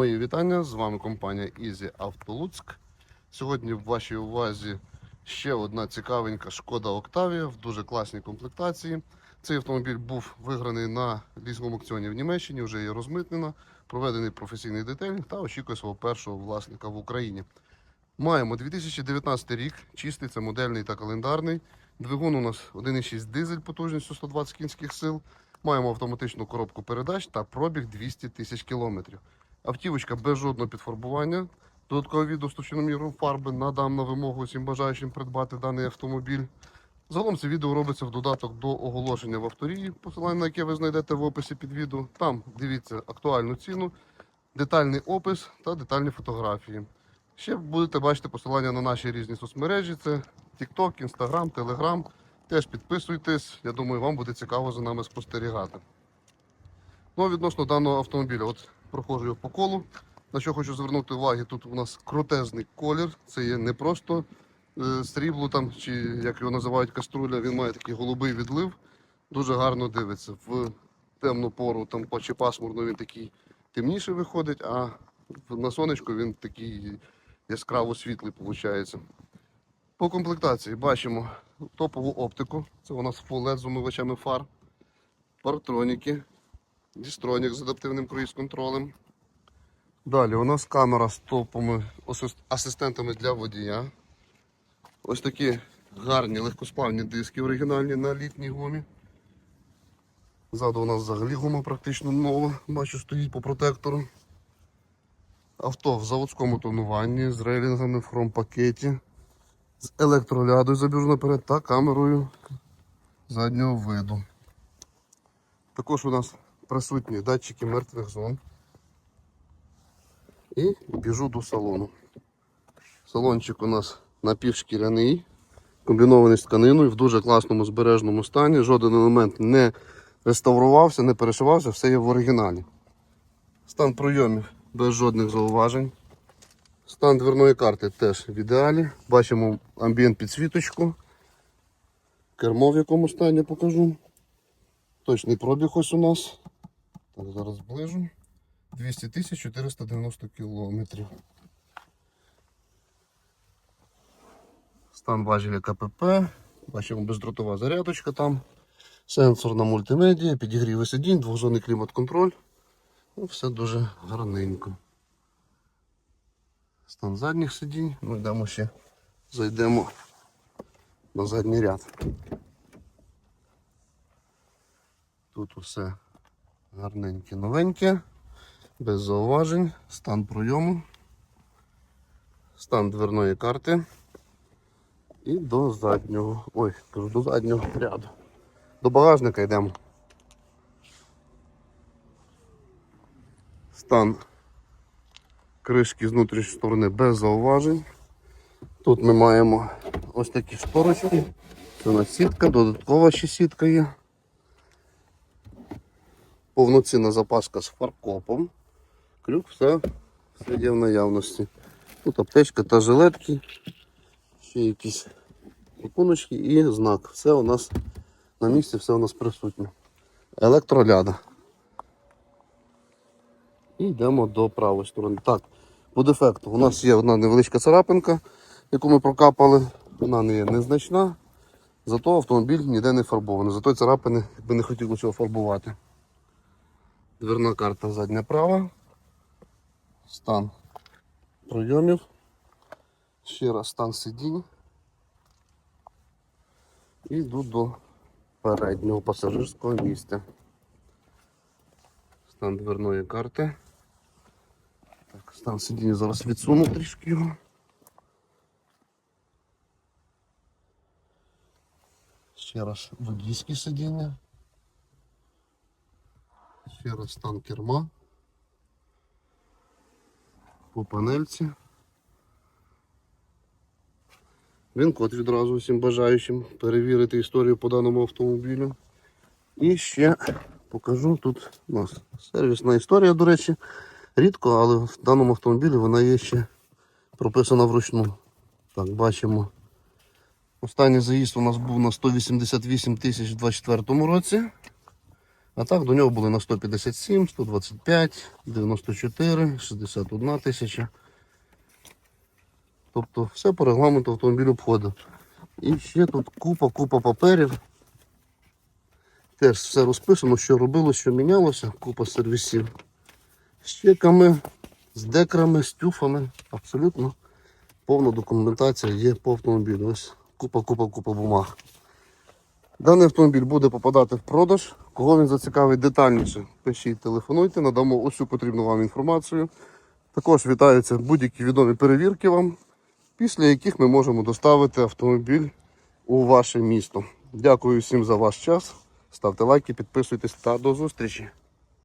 Мої вітання, з вами компанія Easy Auto Луцьк. Сьогодні в вашій увазі ще одна цікавенька шкода Octavia в дуже класній комплектації. Цей автомобіль був виграний на лісному аукціоні в Німеччині, вже є розмитнена, проведений професійний детелінг та очікує свого першого власника в Україні. Маємо 2019 рік, чистий, це модельний та календарний. Двигун у нас 1,6 дизель потужністю 120 кінських сил. Маємо автоматичну коробку передач та пробіг 200 тисяч кілометрів. Автівочка без жодного підфарбування. Додаткове відео з товщиноміром фарби надам на вимогу всім бажаючим придбати даний автомобіль. Загалом це відео робиться в додаток до оголошення в авторії, посилання на яке ви знайдете в описі під відео. Там дивіться актуальну ціну, детальний опис та детальні фотографії. Ще будете бачити посилання на наші різні соцмережі: це TikTok, Instagram, Telegram. Теж підписуйтесь. Я думаю, вам буде цікаво за нами спостерігати. Ну, відносно даного автомобіля, от проходжу його по колу. На що хочу звернути увагу, тут у нас крутезний колір. Це є не просто е, срібло там, чи як його називають каструля, він має такий голубий відлив. Дуже гарно дивиться. В темну пору там чи пасмурно він такий темніший виходить, а на сонечку він такий яскраво світлий виходить. По комплектації бачимо топову оптику. Це у нас LED з умивачами фар, партроніки, дістронік з адаптивним круїз-контролем. Далі у нас камера з асист- асистентами для водія. Ось такі гарні легкосплавні диски оригінальні на літній гумі. Ззаду у нас взагалі гума практично нова, бачу, стоїть по протектору. Авто в заводському тонуванні з рейлінгами в хром-пакеті, з електролядою забіжу наперед та камерою заднього виду. Також у нас присутні датчики мертвих зон. І біжу до салону. Салончик у нас напівшкіряний, комбінований з тканиною в дуже класному збережному стані. Жоден елемент не реставрувався, не перешивався, все є в оригіналі. Стан пройомів без жодних зауважень. Стан дверної карти теж в ідеалі. Бачимо амбієнт підсвіточку. Кермо в якому стані покажу. Точний пробіг ось у нас. Так, зараз зближу. 200 тисяч 490 кілометрів. Стан важеля КПП. Бачимо бездротова зарядочка там. Сенсорна мультимедія, підігріви сидінь, двохзонний клімат-контроль. Ну, все дуже гарненько. Стан задніх сидінь. Ну йдемо ще зайдемо на задній ряд. Тут усе гарненьке, новеньке, без зауважень, стан пройому, стан дверної карти і до заднього. Ой, кажу, до заднього ряду. До багажника йдемо. Стан кришки з внутрішньої сторони без зауважень. Тут ми маємо ось такі шторочки. Це у нас сітка, додаткова ще сітка є. Повноцінна запаска з фаркопом. Крюк, все, все є в наявності. Тут аптечка та жилетки, ще якісь іконочки і знак. Все у нас на місці, все у нас присутнє. Електроляда. І йдемо до правої сторони. Так, по дефекту у нас є одна невеличка царапинка, яку ми прокапали. Вона не є незначна. Зато автомобіль ніде не фарбований. Зато царапини, якби не хотілося його фарбувати. Дверна карта задня права. Стан пройомів. Ще раз стан сидінь. І йду до переднього пасажирського місця. Стан дверної карти. Так, стан сидіння зараз відсуну трішки його. Ще раз водійське сидіння. Раз стан керма. По панельці. Він код відразу всім бажаючим перевірити історію по даному автомобілю. І ще покажу тут у нас сервісна історія, до речі. Рідко, але в даному автомобілі вона є ще прописана вручну. Так, бачимо. Останній заїзд у нас був на 188 тисяч у 2024 році. А так до нього були на 157, 125, 94, 61 тисяча. Тобто все по регламенту автомобіль обходив. І ще тут купа-купа паперів. Теж все розписано, що робилось, що мінялося, купа сервісів. З чеками, з декрами, з тюфами. Абсолютно повна документація є по автомобілю. Ось купа-купа-купа бумаг. Даний автомобіль буде попадати в продаж. Кого він зацікавить детальніше, пишіть, телефонуйте, надамо усю потрібну вам інформацію. Також вітаються будь-які відомі перевірки вам, після яких ми можемо доставити автомобіль у ваше місто. Дякую всім за ваш час. Ставте лайки, підписуйтесь та до зустрічі.